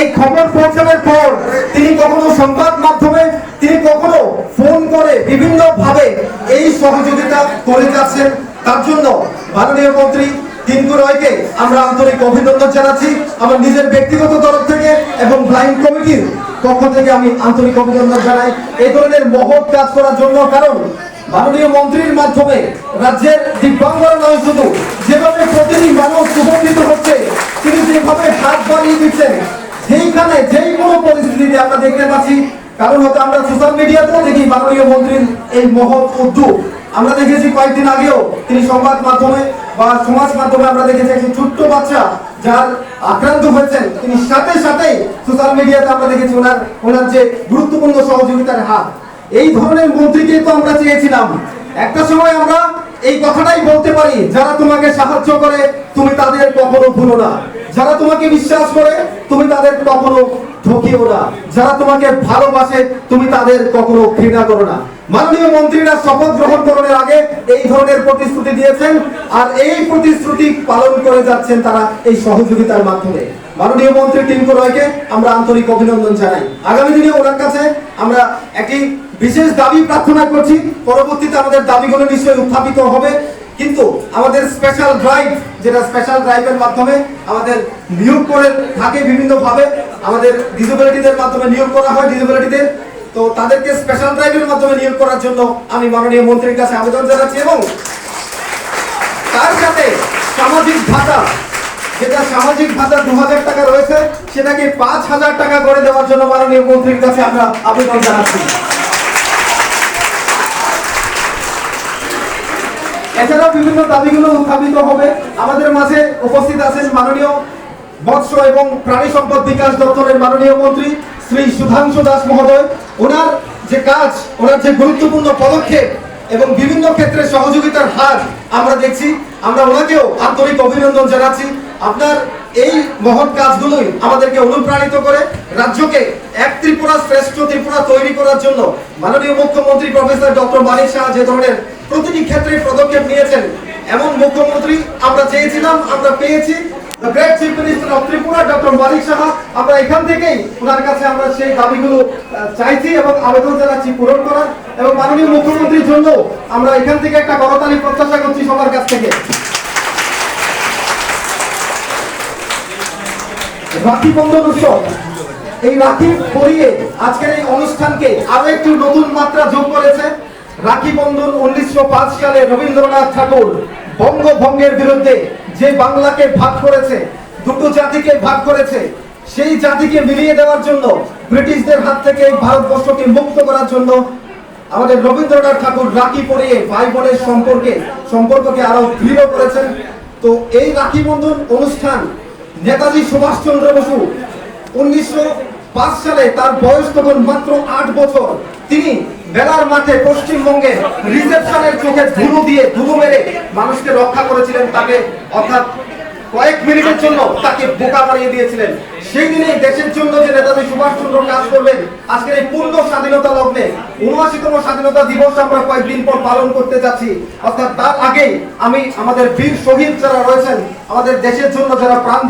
এই খবর পৌঁছানোর পর তিনি কখনো সংবাদ মাধ্যমে, তিনি কখনো ফোন করে বিভিন্ন ভাবে এই সহযোগিতা করে যাচ্ছেন। তার জন্য মাননীয় মন্ত্রী টিঙ্কু রয়কে আমরা আন্তরিক অভিনন্দন জানাচ্ছি আমার নিজের ব্যক্তিগত তরফ থেকে এবং ব্লাইন্ড কমিটির পক্ষ থেকে আমি আন্তরিক অভিনন্দন জানাই। এই ধরনের মহৎ কাজ করার জন্য কারণ মাননীয় মন্ত্রীর মাধ্যমে রাজ্যের দিব্যাঙ্গরা নয় শুধু, যেভাবে প্রতিটি মানুষ উপকৃত হচ্ছে পরিস্থিতিতে আমরা দেখতে পাচ্ছি, কারণ হয়তো আমরা সোশ্যাল মিডিয়াতেও দেখি মাননীয় মন্ত্রীর এই মহৎ উদ্যোগ। আমরা দেখেছি কয়েকদিন আগেও তিনি সংবাদ মাধ্যমে বা সমাজ মাধ্যমে আমরা দেখেছি একটি ছোট্ট বাচ্চা যার আক্রান্ত হয়েছেন। তিনি সাথে সাথেই সোশ্যাল মিডিয়াতে আমরা দেখেছি ওনার ওনার যে গুরুত্বপূর্ণ সহযোগিতার হাত এই ধরনের মন্ত্রীকে তো আমরা চেয়েছিলাম। একটা সময় আমরা এই কথাটাই বলতে পারি, যারা তোমাকে সাহায্য করে, তুমি তাদের কখনো ভুলো না। যারা তোমাকে বিশ্বাস করে, তুমি তাদের কখনো ঠকিও না। যারা তোমাকে ভালোবাসে, তুমি তাদের কখনো ঘৃণা করো না। মাননীয় মন্ত্রীরা শপথ গ্রহণ করার আগে এই ধরনের প্রতিশ্রুতি দিয়েছেন আর এই প্রতিশ্রুতি পালন করে যাচ্ছেন তারা এই সহযোগিতার মাধ্যমে। মাননীয় মন্ত্রী টিঙ্কু রয়কে আমরা আন্তরিক অভিনন্দন জানাই। আগামী দিনে ওনার কাছে আমরা একটি বিশেষ দাবি প্রার্থনা করছি। পরবর্তীতে আমাদের দাবিগুলো নিশ্চয়ই উত্থাপিত হবে। কিন্তু আমাদের স্পেশাল ড্রাইভ যেটা স্পেশাল ড্রাইভের মাধ্যমে আমাদের নিয়োগ করে থাকে বিভিন্ন ভাবে আমাদের ডিসেবিলিটিদের মাধ্যমে নিয়োগ করা হয় ডিসেবিলিটিদের তো তাদেরকে স্পেশাল ড্রাইভের মাধ্যমে নিয়োগ করার জন্য আমি মাননীয় মন্ত্রীর কাছে আবেদন জানাচ্ছি এবং তার সাথে সামাজিক ভাতা, যেটা সামাজিক ভাতা দু হাজার টাকা রয়েছে, সেটাকে পাঁচ হাজার টাকা করে দেওয়ার জন্য মাননীয় মন্ত্রীর কাছে আমরা আবেদন জানাচ্ছি। এছাড়াও বিভিন্ন দাবিগুলো উত্থাপিত হবে। আমাদের মাঝে উপস্থিত আছেন মাননীয় মৎস্য এবং প্রাণী সম্পদ বিকাশ দপ্তরের মাননীয় মন্ত্রী শ্রী সুধাংশু দাস মহোদয়। ওনার যে কাজ, ওনার যে গুরুত্বপূর্ণ পদক্ষেপ এবং বিভিন্ন ক্ষেত্রে সহযোগিতার হার আমরা দেখছি। আমরা ওনাকেও আন্তরিক অভিনন্দন জানাচ্ছি। আপনার এই মহৎ কাজগুলোই আমাদেরকে অনুপ্রাণিত করে, রাজ্যকে এক ত্রিপুরা শ্রেষ্ঠ ত্রিপুরা তৈরি করার জন্য মাননীয় মুখ্যমন্ত্রী প্রফেসর ডক্টর মানিক শাহ যে ধরনের প্রতিটি ক্ষেত্রে পদক্ষেপ নিয়েছেন। এমন মুখ্যমন্ত্রী আমরা চেয়েছিলাম, আমরা পেয়েছি। এবং আবেদন জানাচ্ছি পূরণ এবং মুখ্যমন্ত্রীর জন্য আমরা এখান থেকে একটা প্রত্যাশা করছি সবার কাছ থেকে। উৎসব। এই আজকের এই অনুষ্ঠানকে আরও একটু নতুন মাত্রা যোগ করেছে। রাখি বন্ধন উনিশশো পাঁচ সালে রবীন্দ্রনাথ ঠাকুর বঙ্গভঙ্গের বিরুদ্ধে যে বাংলাকে ভাগ করেছে, দুটো জাতিকে ভাগ করেছে, সেই জাতিকে মিলিয়ে দেওয়ার জন্য ব্রিটিশদের হাত থেকে ভারতবর্ষকে মুক্ত করার জন্য আমাদের রবীন্দ্রনাথ ঠাকুর রাখি পরিয়ে ভাই বোনের সম্পর্কে, সম্পর্ককে আরও দৃঢ় করেছেন। তো এই রাখি বন্ধন অনুষ্ঠান নেতাজি সুভাষচন্দ্র বসু উনিশশো পাঁচ সালে তার বয়স তখন মাত্র আট বছর। তিনি বেলার মাঠে পশ্চিমবঙ্গে রিসেপশনের চোখে ধুলো দিয়ে ধুলো মেরে মানুষকে রক্ষা করেছিলেন তাকে, অর্থাৎ কয়েক মিনিটের জন্য তাকে বোকা বানিয়ে দিয়েছিলেন। সেই দিনে দেশের জন্য যে নেতাজি সুভাষচন্দ্র কাজ করবেন, আজকের এই পূর্ণ স্বাধীনতা লগ্নে উনআশিতম স্বাধীনতা দিবস আমরা কয়েকদিন পর পালন করতে যাচ্ছি। অর্থাৎ তার আগেই আমি আমাদের বীর শহীদ যারা রয়েছেন, আমাদের দেশের জন্য যারা প্রাণ